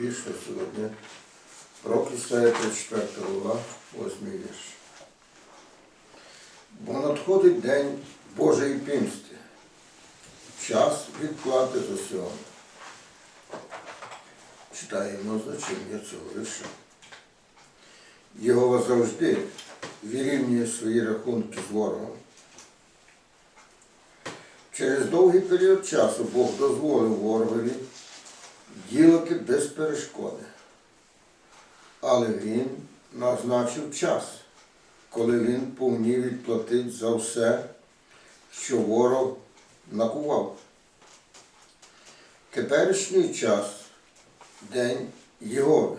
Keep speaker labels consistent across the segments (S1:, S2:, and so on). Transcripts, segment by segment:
S1: вірш на сьогодні. Пророк Ісая 34 глава, 8 вірш. Бо надходить день Божої пімсти, час відплати за сьогодні. Читаємо значення цього вірша. Єгова завжди вирівнює свої рахунки з ворогом. Через довгий період часу Бог дозволив ворогові ділити без перешкоди. Але він назначив час, коли він повнів відплатити за все, що ворог накував. Теперішній час день Єгови.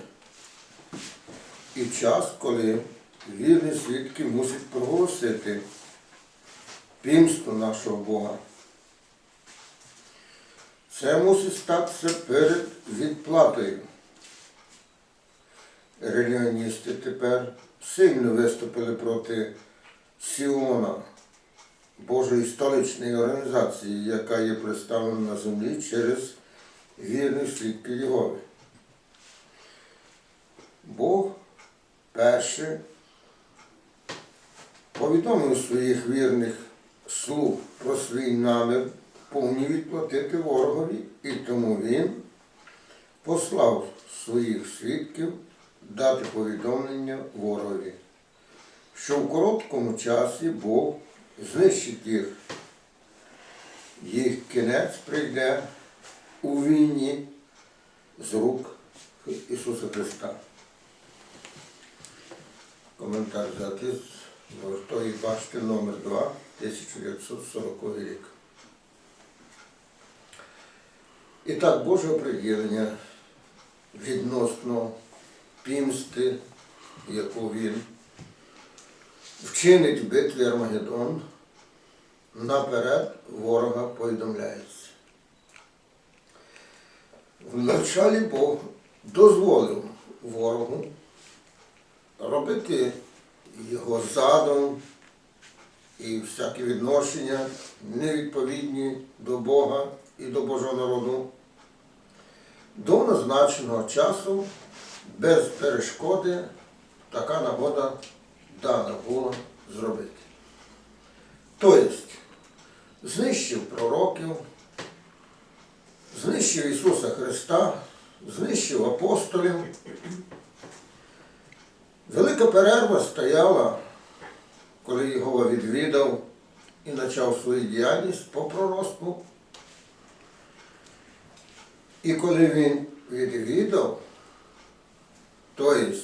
S1: І час, коли вірні свідки мусять проголосити пімсту нашого Бога. Це мусить статися перед відплатою. Релігіоністи тепер сильно виступили проти Сіона, Божої столичної організації, яка є представлена на землі через вірних свідків Єгови. Бог перше повідомив своїх вірних слуг про свій намір повні відплатити ворогові, і тому він послав своїх свідків дати повідомлення ворогові, що в короткому часі Бог знищить їх. Їх кінець прийде у війні з рук Ісуса Христа. Коментар взяти з Золотої башти номер 2 1940 рік. І так, Боже оприділення відносно пімсти, яку він вчинить в битві Армагеддон, наперед ворога повідомляється. Вначалі Бог дозволив ворогу робити його задум і всякі відношення невідповідні до Бога і до Божого народу до назначеного часу без перешкоди така нагода дана була зробити. Тобто, знищив пророків, знищив Ісуса Христа, знищив апостолів. Велика перерва стояла, коли його відвідав і почав свою діяльність по пророцтву. І коли він відвідав, тобто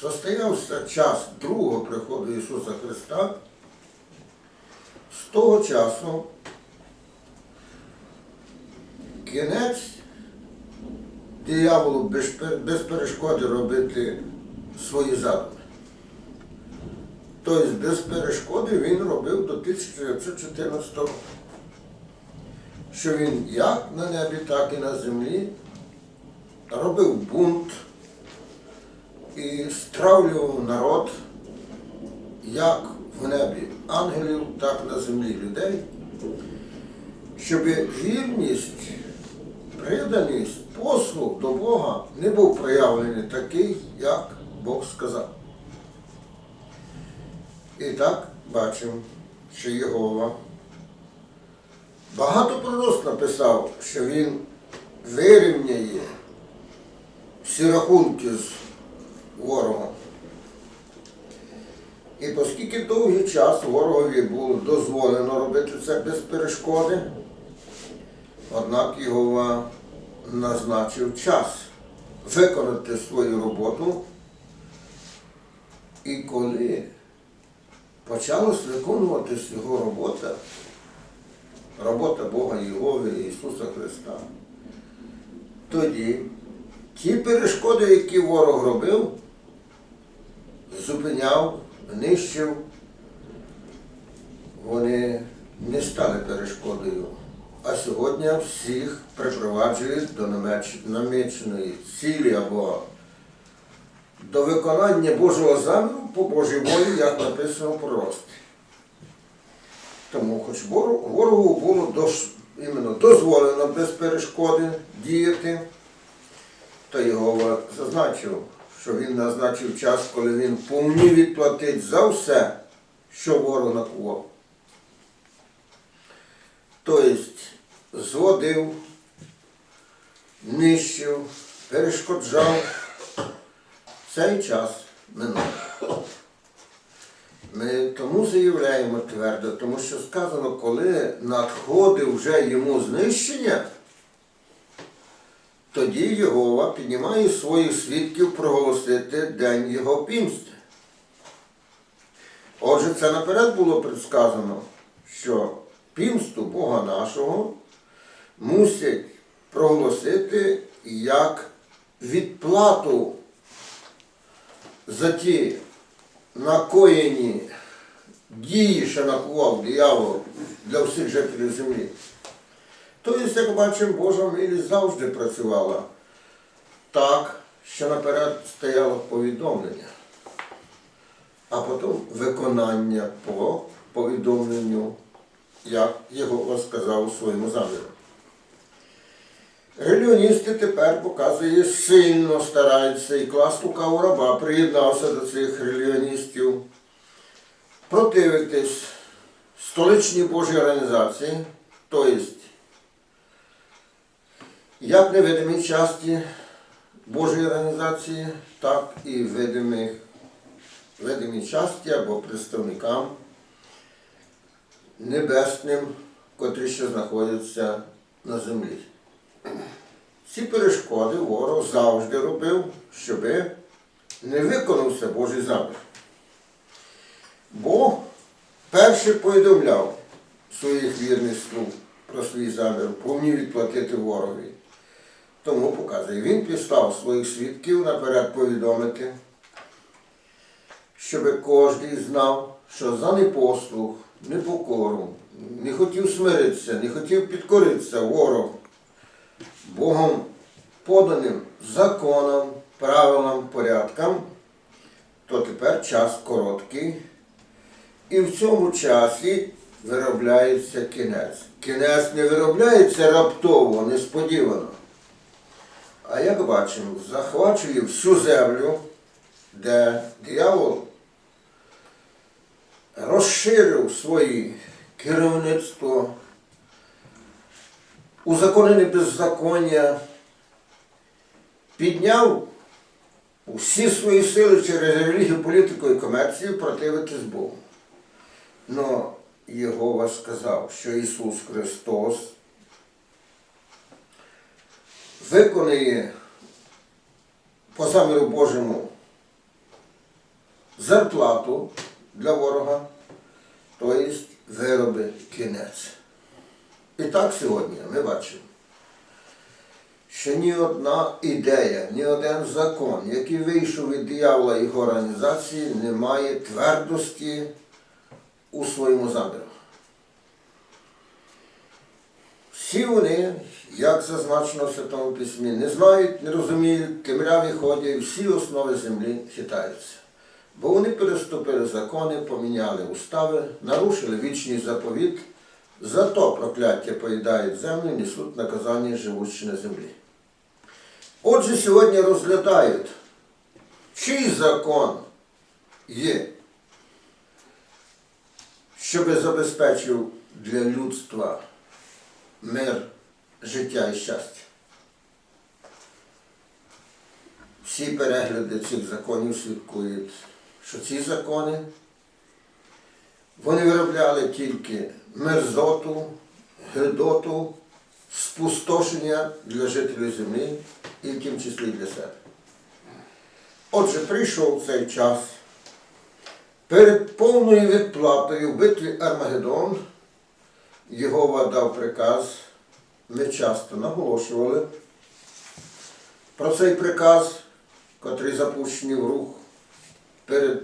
S1: состоявся час другого приходу Ісуса Христа, з того часу кінець дияволу без, перешкоди робити свої задуми. Тобто без перешкоди він робив до 1914 року. Що він як на небі, так і на землі робив бунт і стравлював народ як в небі ангелів, так на землі людей, щоб вірність, преданість, послуг до Бога не був проявлений такий, як Бог сказав. І так бачимо, що Єгова багато пророст написав, що він вирівняє всі рахунки з ворогом. І оскільки довгий час ворогові було дозволено робити це без перешкоди, однак Єгова назначив час виконати свою роботу. І коли почалась виконуватись його робота, робота Бога Єгови Ісуса Христа, тоді ті перешкоди, які ворог робив, зупиняв, нищив, вони не стали перешкодою. А сьогодні всіх припроваджують до намеч- наміченої цілі або до виконання Божого заміру по Божій волі, як написано в пророцтві. Тому, хоч ворогу, було іменно дозволено без перешкоди діяти, то Його зазначив, що він назначив час, коли він повні відплатить за все, що ворог накував. Тобто зводив, нищив, перешкоджав. Цей час минув. Ми тому заявляємо твердо, тому що сказано, коли надходить вже йому знищення, тоді Єгова піднімає своїх свідків проголосити день його пімсти. Отже, це наперед було предсказано, що пімсту Бога нашого мусять проголосити як відплату за ті накоєні дії, що накував диявол для всіх жителів землі. Тобто, як бачимо, Божа милість завжди працювала так, що наперед стояло повідомлення, а потім виконання по повідомленню, як його сказав у своєму замірі. Релігіоністи тепер показує сильно стараються і клас Лукавого раба приєднався до цих релігіоністів. Противитись столичній Божій організації, тобто як невидимій часті Божої організації, так і видимих, видимій часті або представникам небесним, котрі ще знаходяться на землі. Ці перешкоди ворог завжди робив, щоб не виконався Божий замір. Бог перший повідомляв своїх вірних слуг про свій замір, повні відплатити ворогові. Тому показує, він післав своїх свідків наперед повідомити, щоб кожен знав, що за непослух, непокору, не хотів смиритися, не хотів підкоритися ворог Богом поданим законам, правилам, порядкам, то тепер час короткий. І в цьому часі виробляється кінець. Кінець не виробляється раптово, несподівано. А як бачимо, захвачує всю землю, де диявол розширив своє керівництво, узаконене беззаконня, підняв усі свої сили через релігію, політику і комерцію противитись Богу. Но Єгова сказав, що Ісус Христос виконує по заміру Божому зарплату для ворога, тобто вироби кінець. І так сьогодні ми бачимо, що ні одна ідея, ні один закон, який вийшов від диявола і його організації, не має твердості у своєму заміру. Всі вони, як зазначено в Святому Письмі, не знають, не розуміють, темряві ходять, всі основи землі хитаються. Бо вони переступили закони, поміняли устави, нарушили вічний заповіт, зато прокляття поїдають землю, несуть наказання живучи на землі. Отже, сьогодні розглядають, чий закон є, щоби забезпечив для людства мир, життя і щастя. Всі перегляди цих законів свідкують, що ці закони вони виробляли тільки мерзоту, гидоту, спустошення для жителів землі і в тім числі для себе. Отже, прийшов цей час. Перед повною відплатою в битві Армагеддон Єгова дав приказ, ми часто наголошували про цей приказ, котрий запущений в рух перед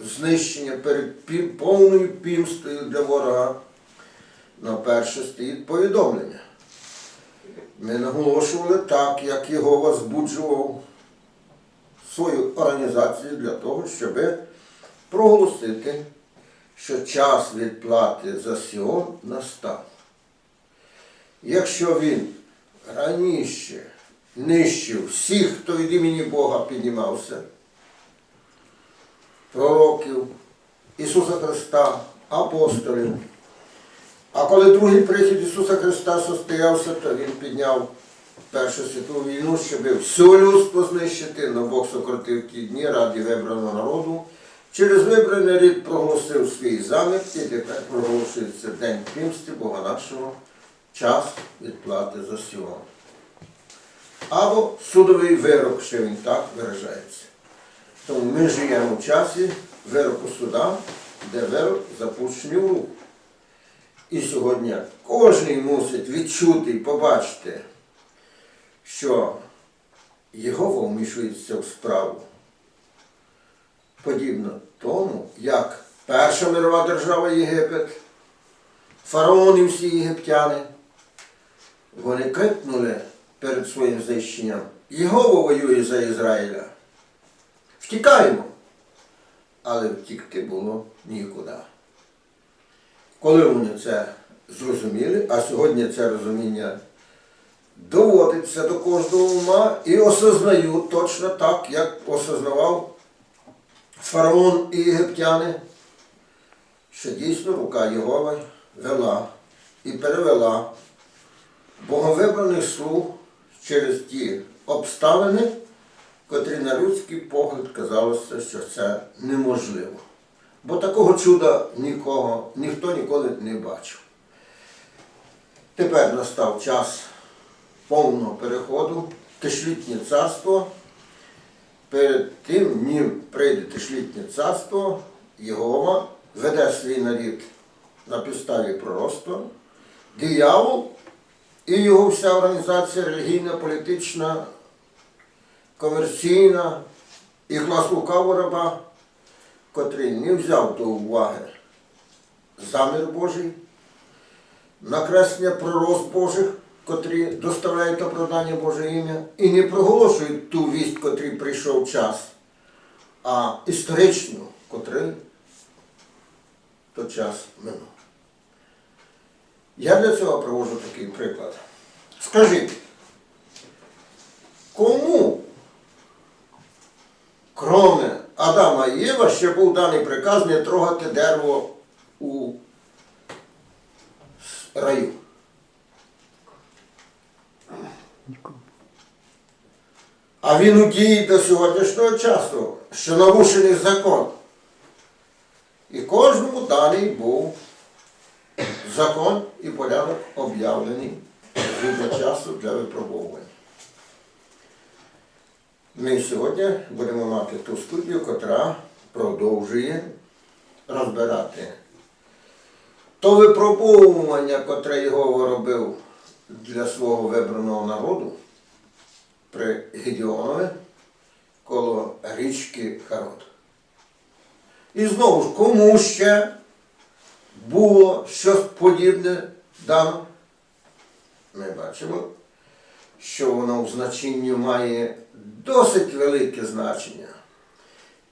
S1: знищенням, перед повною пімстою для ворога. На перше стоїть повідомлення. Ми наголошували так, як Єгова збуджував свою організацію для того, щоб проголосити що час відплати за Сіон настав. Якщо він раніше нищив всіх, хто від імені Бога піднімався, пророків, Ісуса Христа, апостолів. А коли другий прихід Ісуса Христа состоявся, то Він підняв Першу світову війну, щоб все людство знищити, но Бог сократив ті дні раді вибраного народу. Через вибраний рід проголосив свій замір і тепер проголошується День Пімсти Бога нашого, час відплати за сього. Або судовий вирок, що він так виражається. Тому ми живемо в часі вироку суда, де вирок запущений в руку. І сьогодні кожен мусить відчути і побачити, що Єгова вмішується в справу. Подібно тому, як перша мирова держава Єгипет, фараон і всі єгиптяни, вони крикнули перед своїм знищенням. Єгова воює за Ізраїля. Втікаємо. Але втікти було нікуди. Коли вони це зрозуміли, а сьогодні це розуміння доводиться до кожного ума і осознають точно так, як осознавав фараон і єгиптяни, що дійсно рука Єгова вела і перевела боговибраних слуг через ті обставини, котрі на людський погляд казалося, що це неможливо. Бо такого чуда нікого, ніхто ніколи не бачив. Тепер настав час повного переходу в тисячолітнє царство. Перед тим, ним прийде тисячолітнє царство, Єгова веде свій нарід на підставі пророцтва, диявол і його вся організація релігійна, політична, комерційна і клас лукавого котрий не взяв до уваги замір Божий, накреслення пророст Божих, котрі доставляють оправдання Боже ім'я, і не проголошують ту вість, котрий прийшов час, а історичну, котрий то час минув. Я для цього привожу такий приклад. Скажіть, кому, кроме Адама і Єва, ще був даний приказ не трогати дерево у раю? А він у дії до сьогоднішнього часу, що нарушений закон. І кожному даний був закон і порядок об'явлений згідно часу для випробовування. Ми сьогодні будемо мати ту студію, котра продовжує розбирати то випробовування, котре його робив для свого вибраного народу при Гедеонові коло річки Харод. І знову ж, кому ще було щось подібне дано? Ми бачимо, що воно в значенні має досить велике значення.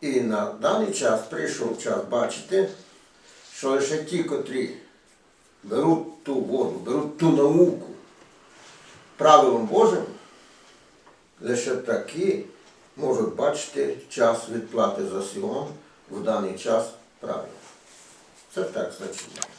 S1: І на даний час прийшов час бачити, що лише ті, котрі беруть ту воду, беруть ту науку правилом Божим, лише такі можуть бачити час відплати за Сіон в даний час правильно. Це так значення.